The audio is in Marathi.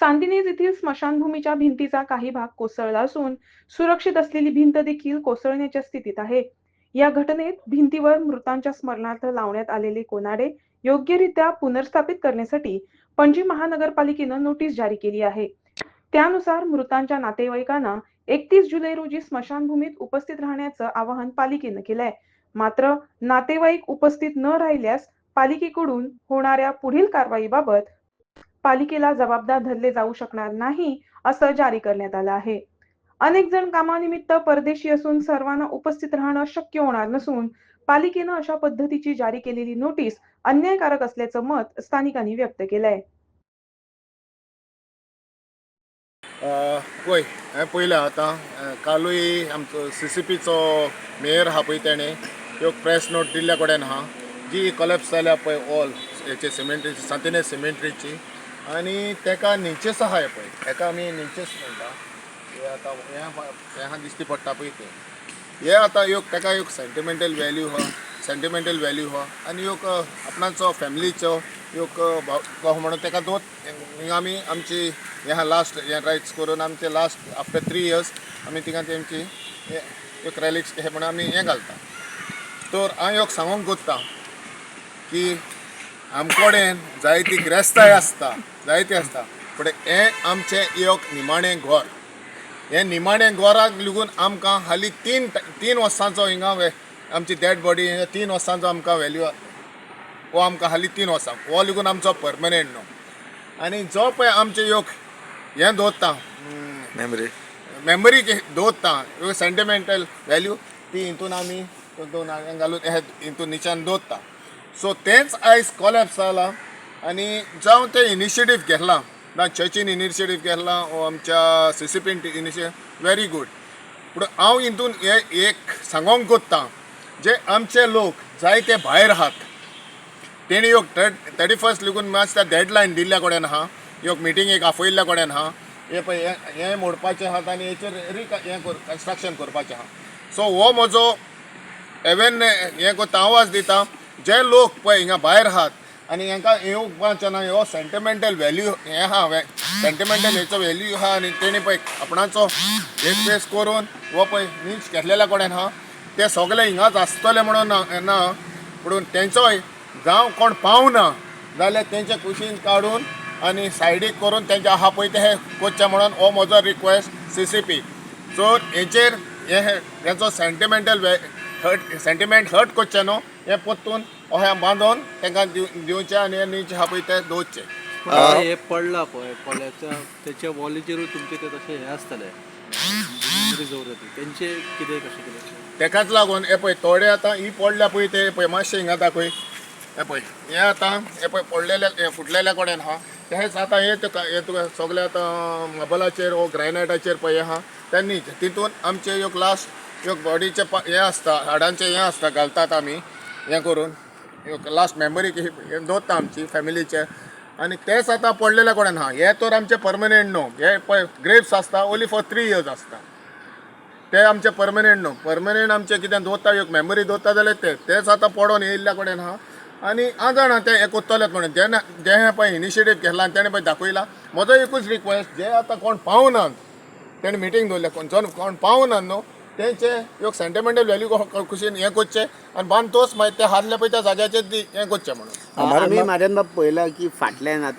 सांदिनेज येथील स्मशानभूमीच्या भिंतीचा काही भाग कोसळला असून सुरक्षित असलेली भिंत देखील कोसळण्याच्या स्थितीत आहे. या घटनेत भिंतीवर मृतांच्या स्मरणार्थ लावण्यात आलेले कोनाडे योग्यरित्या पुनर्स्थापित करण्यासाठी पणजी महानगरपालिकेनं नोटीस जारी केली आहे. त्यानुसार मृतांच्या नातेवाईकांना एकतीस जुलै रोजी स्मशानभूमीत उपस्थित राहण्याचं आवाहन पालिकेनं केलंय. मात्र नातेवाईक उपस्थित न राहिल्यास पालिकेकडून होणाऱ्या पुढील कारवाईबाबत पालिकेला जबाबदार धरले जाऊ शकणार नाही असं जारी करण्यात आलं आहे. अनेक जण कामानिमित्त परदेशी असून सर्वांना उपस्थित राहणं शक्य होणार नसून पालिकेनं अशा पद्धतीची जारी केलेली नोटीस अन्यायकारक असल्याचं मत स्थानिकांनी व्यक्त केलंय. अ, पळय हांवें पळयलां आतां कालूय आमचो सी सी पीचो मेयर आहा पळय तेणें ह्यो प्रेस नोट दिल्ल्या कडेन आहा जी कलप्स जाल्या पळय ऑल हेचे सिमेंट्रीची सांतिने सिमेंट्रीची आनी तेका निंचेस आहा हे पळय हेका आमी निचेस म्हणटा हे आतां हे हें हे आहा दिश्टी पडटा पळय ते हे आतां एक तेका एक सेंटिमेंटल वॅल्यू आहा सेंटिमेंटल वॅल्यू आहा आनी एक आपणाचो फॅमिलीचो एक कहो म्हणून तेका दोत हिंगा आमी आमची हे आहा लास्ट हे रायट्स करून आमचे लास्ट आफ्टर थ्री इयर्स आमी थिंगा तेंची एक रॅलिक्स हे म्हणून आमी हें घालता. तर हांव एक सांगूंक कोत्ता की आमकोडेन जायती गिरेस्ताय आसता जायती आसता पूण हें आमचें एक निमाणें घर हे निमाणें गोराक लागून आमकां हालीं तीन तीन वर्सांचो हिंगा आमची डॅड बॉडी तीन वर्सांचो आमकां व्हॅल्यू हो आमकां हालीं तीन वर्सां हो लागून आमचो परमनंट न्हू आनी जो पळय आमचे योग हें दवरता मेमरी मेमरी दवरता सेंटिमेंटल वॅल्यू ती हितून आमी घालून हे हितून निचान दवरता सो तेंच आयज कॉलॅप्स जाला आनी जावं ते इनिशिएटीव घेतला. ना चर्चीन इनिशिएटीव घेतला वो आमच्या सी सी पीन इनिशिएटीव व्हेरी गूड पूण हांव हितून हे एक सांगोंक कोत्ता जे आमचे लोक जायते भायर आहात. तेणी योग थर्टी फर्स्ट लेगून मातशें डेडलायन दिल्ल्या कडेन आहा योग मिटींगेक आफयल्ल्या कडेन आहा हे. पळय हे- मोडपाचें आहात आनी हेचेर रिक हें कर कन्स्ट्रक्शन करपाचें आहा सो हो म्हजो एवेन हें कोत्ता आवाज दिता. जे लोक पळय हिंगा भायर आहात आनी हांकां येवपाचें ना हो सेंटिमेंटल वेल्यू हें। आहा सेंटिमेंटल हेचो वेल्यू आहा आनी तेणी पळय आपणाचो एक फेस करून हो पळय नीच घेतलेल्या कोडेन आहा ते सगळे हिंगाच आसतले म्हणून ना- ना पूण तेंचोय जावं कोण पावना जाल्यार तेंचे कुशीन काडून आनी सायडीक करून तेंचे आहा पळय ते हे कोचचे म्हणून हो म्हजो request C C P so हेचेर हे हेचो सेंटिमेंटल हर्ट सेंटिमेंट हर्ट करचे न्हू हे परतून अहें बांदून तांकां दिव दिवचें आनी हे नीच आहा पळय ते दवरचें पण हे पडला पळय पडल्याच्या त्याच्या वॉलीचेरूय तुमचे ते तशे हे आसतले तेंचे कितें कशें कितें तेकाच लागून हे पळय थोडे आतां ही पडल्या पळय ते पळय मातशें हिंगा दाखय हे पळय हे आतां हे पळय पडलेले हे फुटलेल्या कडेन आहा तेच आतां हे तुका हे तुका सगळे आतां मार्बलाचेर वो ग्रायनायटाचेर पळय आहा त्यांनी तितून आमचे एक लास्ट ह्यो बॉडीचे हे आसता हाडांचे हे आसता घालतात आमी हें करून. लास्ट मेमरी हे दवरता आमची फॅमिलीचे आनी तेंच आतां पडलेल्या कोणान आहा हे तर आमचे पर्मनंट न्हू हे पळय ग्रेप्स आसता ओन्ली फॉर थ्री इयर्स आसता ते आमचे पर्मनंट न्हू पर्मनंट आमचे कितें दवरता एक मेमरी दवरता जाल्यार ते. तेच आतां पडोन येयल्ल्या कडेन आहा आनी हांव जाणा ते हे कोत्तलेत म्हणून जेन्ना जे हें पळय इनिशिएटीव घेतला आनी तेणें पळय दाखयला म्हजो एकूच रिक्वेस्ट जे आतां कोण पावनात तेणें मिटींग दवरल्या कोण जो कोण पावनात न्हू तेंचे एक सेंटिमेंटल वॅल्यू कुशीन हें करचें आनी बांद तोच मागीर ते हारले पळय त्या जाग्याचेर दी हें करचें म्हणून. आम्ही माझ्यांदा पळयला की फाटल्यान आता